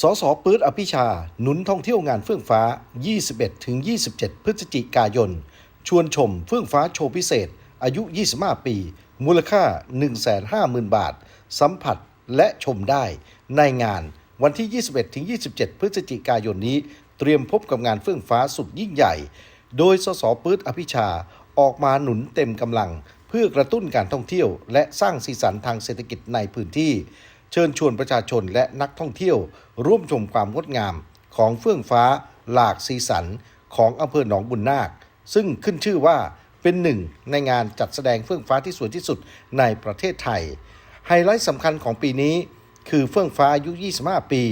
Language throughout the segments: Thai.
สสปื๊ดอภิชา หนุนท่องเที่ยวงานเฟื่องฟ้า 21-27 พฤศจิกายน ชวนชมเฟื่องฟ้าโชว์พิเศษ อายุ 25 ปี มูลค่า 150,000 บาท สัมผัสและชมได้ ในงานวันที่ 21-27 พฤศจิกายนนี้ เตรียมพบกับงานเฟื่องฟ้าสุดยิ่งใหญ่ โดยสสปื๊ดอภิชาออกมาหนุนเต็มกำลัง เพื่อกระตุ้นการท่องเที่ยว และสร้างสีสันทางเศรษฐกิจในพื้นที่ เชิญชวนประชาชนและนักท่องเที่ยว ร่วมชมความงดงามของเฟื่องฟ้าหลากสีสันของอำเภอหนองบุญนาค ซึ่งขึ้นชื่อว่าเป็นหนึ่งในงานจัดแสดงเฟื่องฟ้าที่สวยที่สุดในประเทศไทย ไฮไลท์สำคัญของปีนี้ คือเฟื่องฟ้าอายุ 25 ปี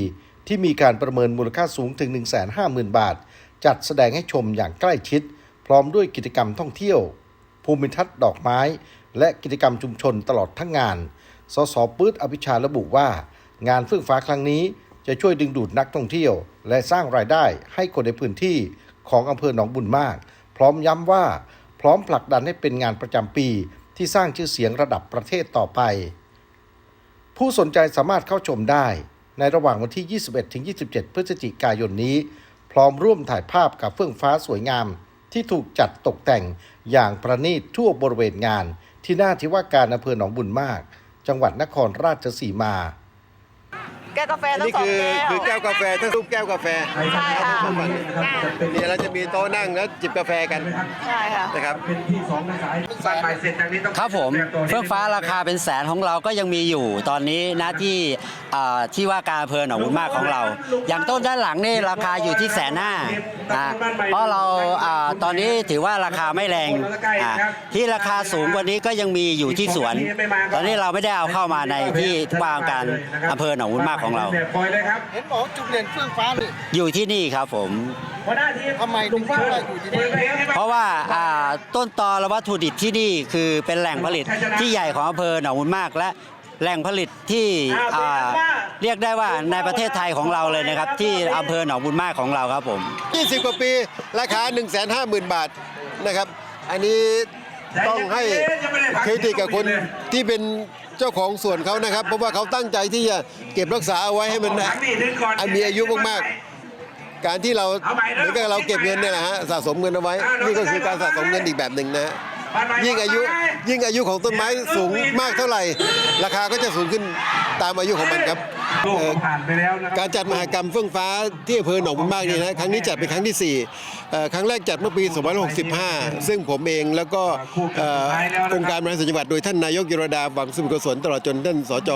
ที่มีการประเมินมูลค่าสูงถึง 150,000 บาท จัดแสดงให้ชมอย่างใกล้ชิด พร้อมด้วยกิจกรรมท่องเที่ยว ภูมิทัศน์ดอกไม้ และกิจกรรมชุมชนตลอดทั้งงาน สสปื๊ดอภิชาระบุว่า งานเฟื่องฟ้าครั้งนี้จะช่วยดึงดูดนักท่องเที่ยว และสร้างรายได้ให้คนในพื้นที่ของอำเภอหนองบุญมาก พร้อมย้ำว่า พร้อมผลักดันให้เป็นงานประจำปี ที่สร้างชื่อเสียงระดับประเทศต่อไป ผู้สนใจสามารถเข้าชมได้ ในระหว่างวันที่ 21-27 พฤศจิกายนนี้ พร้อมร่วมถ่ายภาพกับเฟื่องฟ้าสวยงาม ที่ถูกจัดตกแต่งอย่างประณีตทั่วบริเวณงาน ที่หน้าที่ว่าการอำเภอหนองบุญมาก จังหวัดนครราชสีมา แก้วกาแฟทั้งนี่สองคือแก้ว คือแก้วกาแฟทั้งรูปแก้วกาแฟใช่ค่ะนี่เราจะมีโต๊ะนั่งแล้วจิบกาแฟกันใช่ค่ะ นะครับเป็นที่สองสายบ้านใหม่เสร็จจากนี้ต้องครับผมเฟื่องฟ้าราคาเป็นแสนของเราก็ยังมีอยู่ตอนนี้นะที่อ่าที่ว่าการอำเภอหนองบุญมากของเรา อย่างต้นด้านหลังนี่ราคาอยู่ที่แสนห้าอ่าเพราะเราอ่าตอนนี้ถือว่าราคาไม่แรงอ่าที่ราคาสูงกว่านี้ก็ยังมีอยู่ที่สวน ตอนนี้เราไม่ได้เอาเข้ามาในที่ว่าการอำเภอหนองบุญมากของเราปล่อยเลยครับเห็นบอกจุดเด่นเฟื่องฟ้านี่อยู่ที่นี่ครับผม หัวหน้าทีมทำไมถึงคิดว่าอยู่ที่นี่ เพราะว่าอ่าต้นตอและวัตถุดิบที่นี่คือเป็นแหล่งผลิตที่ใหญ่ของอำเภอหนองบุญมากและแหล่งผลิตที่อ่าเรียกได้ว่าในประเทศไทยของเราเลยนะครับ ที่อำเภอหนองบุญมากของเราครับผม 20 กว่าปี ราคา 150,000 บาทนะครับ อันนี้ต้องให้เครดิตกับคนที่เป็น เจ้าของส่วนเขานะครับ เพราะว่าเขาตั้งใจที่จะเก็บรักษาเอาไว้ให้มันอันมีอายุมากๆ การที่เราเหมือนกับเราเก็บเงินเนี่ยนะฮะสะสมเงินเอาไว้ นี่ก็คือการสะสมเงินอีกแบบหนึ่งนะฮะ ยิ่งอายุยิ่งอายุของต้นไม้สูงมากเท่าไหร่ ราคาก็จะสูงขึ้นตามอายุของมันครับโลกเอ่อผ่านไปแล้วนะครับการจัดมหกรรมเฟื่องฟ้าที่อำเภอหนองบุญมากนี่นะครั้งนี้จัดเป็นครั้งที่4เอ่อครั้งแรกจัดเมื่อปี 2565 ซึ่งผมเองแล้วก็เอ่อองค์การบริหารส่วนจังหวัดโดยท่านนายกยรดาหวังสุขกุศลตลอดจนท่านสจ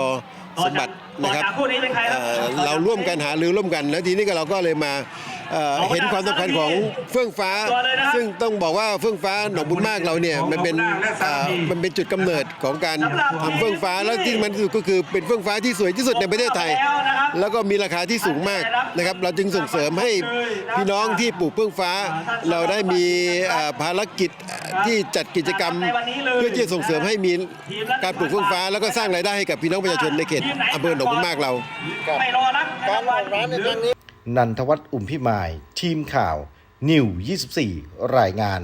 สมบัตินะครับเอ่อเราร่วมกันหารือร่วมกันแล้วทีนี้ก็เราก็เลยมา เอ่อเห็นความสำคัญของเฟื่องฟ้า ซึ่งต้องบอกว่าเฟื่องฟ้าหนองบุญมากเราเนี่ยมันเป็นเอ่อมันเป็นจุดกำเนิดของการทำเฟื่องฟ้าแล้วที่มันที่สุดก็คือเป็นเฟื่องฟ้าที่สวยที่สุดในประเทศไทย แล้วก็มีราคาที่สูงมากนะครับ เราจึงส่งเสริมให้พี่น้องที่ปลูกเฟื่องฟ้า เราได้มีเอ่อภารกิจที่จัดกิจกรรม เพื่อที่จะส่งเสริมให้มีการปลูกเฟื่องฟ้า แล้วก็สร้างรายได้ให้กับพี่น้องประชาชนในเขตอำเภอหนองบุญมากเราการออกร้านในครั้งนี้ นันทวัฒน์อุ่มพิมาย ทีมข่าว นิว 24 รายงาน